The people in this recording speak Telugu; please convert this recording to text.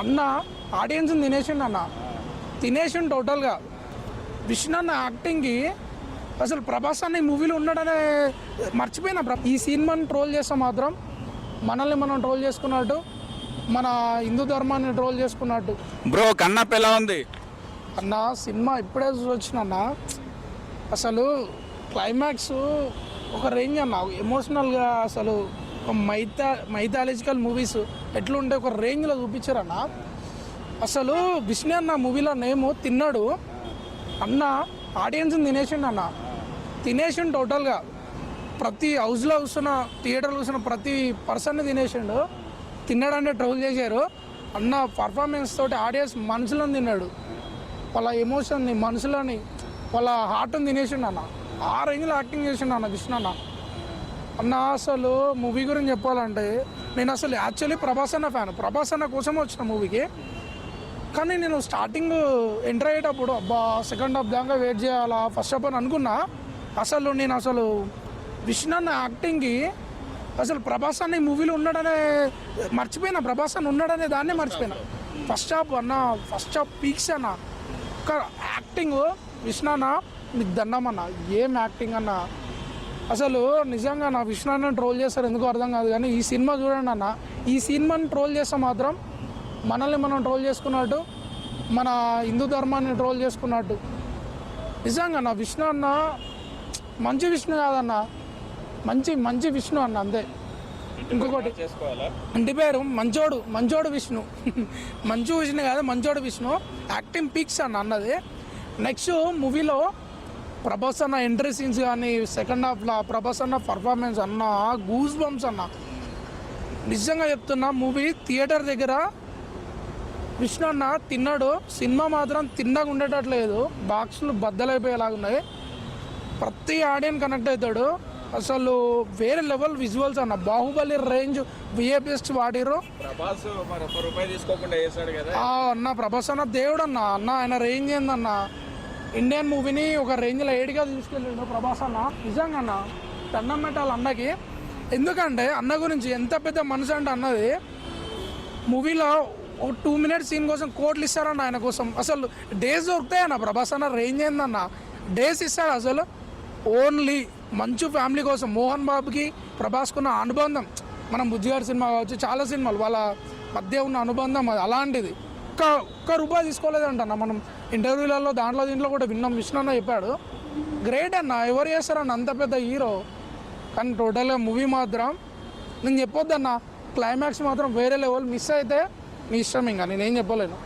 అన్న ఆడియన్స్ తినేసిండు అన్న. తినేసిండు టోటల్గా విష్ణు అన్న యాక్టింగ్కి అసలు ప్రభాస్ అన్న ఈ మూవీలో ఉన్నాడనే మర్చిపోయినా ఈ సినిమాని ట్రోల్ చేస్తే మాత్రం మనల్ని మనం ట్రోల్ చేసుకున్నట్టు మన హిందూ ధర్మాన్ని ట్రోల్ చేసుకున్నట్టు. బ్రో కన్నప్ప ఎలా ఉంది. అన్న సినిమా ఇప్పుడే చూసిన అన్న. అసలు క్లైమాక్స్ ఒక రేంజ్ అన్న. ఎమోషనల్గా అసలు మైథా మైథాలజికల్ మూవీస్ ఎట్లుంటే ఒక రేంజ్లో చూపించారన్న. అసలు విష్ణు అన్న మూవీలో నేము తిన్నాడు. అన్న ఆడియన్స్ని తినేసిండు అన్న తినేసిండు టోటల్గా. ప్రతి హౌస్లో కూర్చున్న థియేటర్లో కూర్చున్న ప్రతి పర్సన్ని తినేసిండు. తిన్నాడంటే ట్రోల్ చేశారు. అన్న పర్ఫార్మెన్స్ తోటి ఆడియన్స్ మనుషులను తిన్నాడు. వాళ్ళ ఎమోషన్ని మనుషులని వాళ్ళ హార్ట్ని తినేసిండు అన్న ఆ రేంజ్లో యాక్టింగ్ చేసిండు అన్న కృష్ణ అన్న. అన్న అసలు మూవీ గురించి చెప్పాలంటే నేను అసలు యాక్చువల్లీ ప్రభాస్ అన్న ఫ్యాన్ ప్రభాస్ అన్న కోసం వచ్చిన మూవీకి కానీ నేను స్టార్టింగ్ ఎంటర్ అయ్యేటప్పుడు అబ్బా సెకండ్ హాఫ్ దాకా వెయిట్ చేయాలా? ఫస్ట్ హాఫ్ అని అనుకున్నా అసలు నేను అసలు విష్ణు అన్న యాక్టింగ్కి అసలు ప్రభాస్ అన్న ఈ మూవీలో ఉన్నాడనే మర్చిపోయినా ప్రభాస్ అన్న ఉన్నాడనే దాన్నే మర్చిపోయినా. ఫస్ట్ హాఫ్ అన్న ఫస్ట్ హాఫ్ పీక్స్ అన్న. యాక్టింగ్ విష్ణు అన్న మీకు దండం అన్న. ఏం యాక్టింగ్ అన్న? అసలు నిజంగా నా విష్ణు అన్న ట్రోల్ చేస్తారు ఎందుకు అర్థం కాదు కానీ ఈ సినిమా చూడండి అన్న. ఈ సినిమాని ట్రోల్ చేస్తే మాత్రం మనల్ని మనం ట్రోల్ చేసుకున్నట్టు మన హిందూ ధర్మాన్ని ట్రోల్ చేసుకున్నట్టు. నిజంగా నా విష్ణు అన్న మంచి విష్ణు కాదన్న. మంచి మంచి విష్ణు అన్న అంతే. ఇంకొకటి. ఇంటి పేరు మంచోడు మంచోడు విష్ణు. మంచు విష్ణు కాదు మంచోడు విష్ణు. యాక్టింగ్ పీక్స్ అన్న అన్నది. నెక్స్ట్ మూవీలో ప్రభాస్ అన్న ఎంట్రీ సీన్స్ కానీ సెకండ్ హాఫ్లో ప్రభాస్ అన్న పర్ఫార్మెన్స్ అన్న గూస్ బంప్స్ అన్న. నిజంగా చెప్తున్నా మూవీ థియేటర్ దగ్గర విష్ణు అన్న తిన్నాడు. సినిమా మాత్రం తిన్నగా ఉండేటట్లేదు. బాక్స్లు బద్దలైపోయేలాగా ఉన్నాయి. ప్రతి ఆడియన్ కనెక్ట్ అవుతాడు. అసలు వేరే లెవెల్ విజువల్స్ అన్న. బాహుబలి రేంజ్ విఏపిఎస్ వాడిరు అన్న ప్రభాస్ అన్న దేవుడు అన్న. అన్న ఆయన రేంజ్ ఏందన్న? ఇండియన్ మూవీని ఒక రేంజ్లో ఏడిగా తీసుకెళ్ళిండు ప్రభాస్ అన్న. నిజంగా అన్న దండం పెట్టాలి అన్నకి. ఎందుకంటే అన్న గురించి ఎంత పెద్ద మనసు అంటే అన్నది మూవీలో ఒక టూ మినిట్స్ సీన్ కోసం కోట్లు ఇస్తారన్న ఆయన కోసం. అసలు డేస్ దొరుకుతాయి అన్న ప్రభాస్ అన్న రేంజ్ ఏందన్న? డేస్ ఇస్తాడు అసలు. ఓన్లీ మంచు ఫ్యామిలీ కోసం మోహన్ బాబుకి ప్రభాస్కున్న అనుబంధం. మనం బుజ్జిగారి సినిమా కావచ్చు చాలా సినిమాలు వాళ్ళ మధ్య ఉన్న అనుబంధం అది అలాంటిది. ఒక్క ఒక్క రూపాయి తీసుకోలేదంట మనం. ఇంటర్వ్యూలలో దాంట్లో దీంట్లో కూడా విన్నాం. విష్ణు అన్న చెప్పాడు గ్రేట్ అన్న ఎవరు చేస్తారన్న అంత పెద్ద హీరో కానీ టోటల్గా మూవీ మాత్రం నేను చెప్పొద్దన్న. క్లైమాక్స్ మాత్రం వేరే లెవెల్ మిస్ అయితే మీ ఇష్టం ఇంకా. నేనేం చెప్పలేను.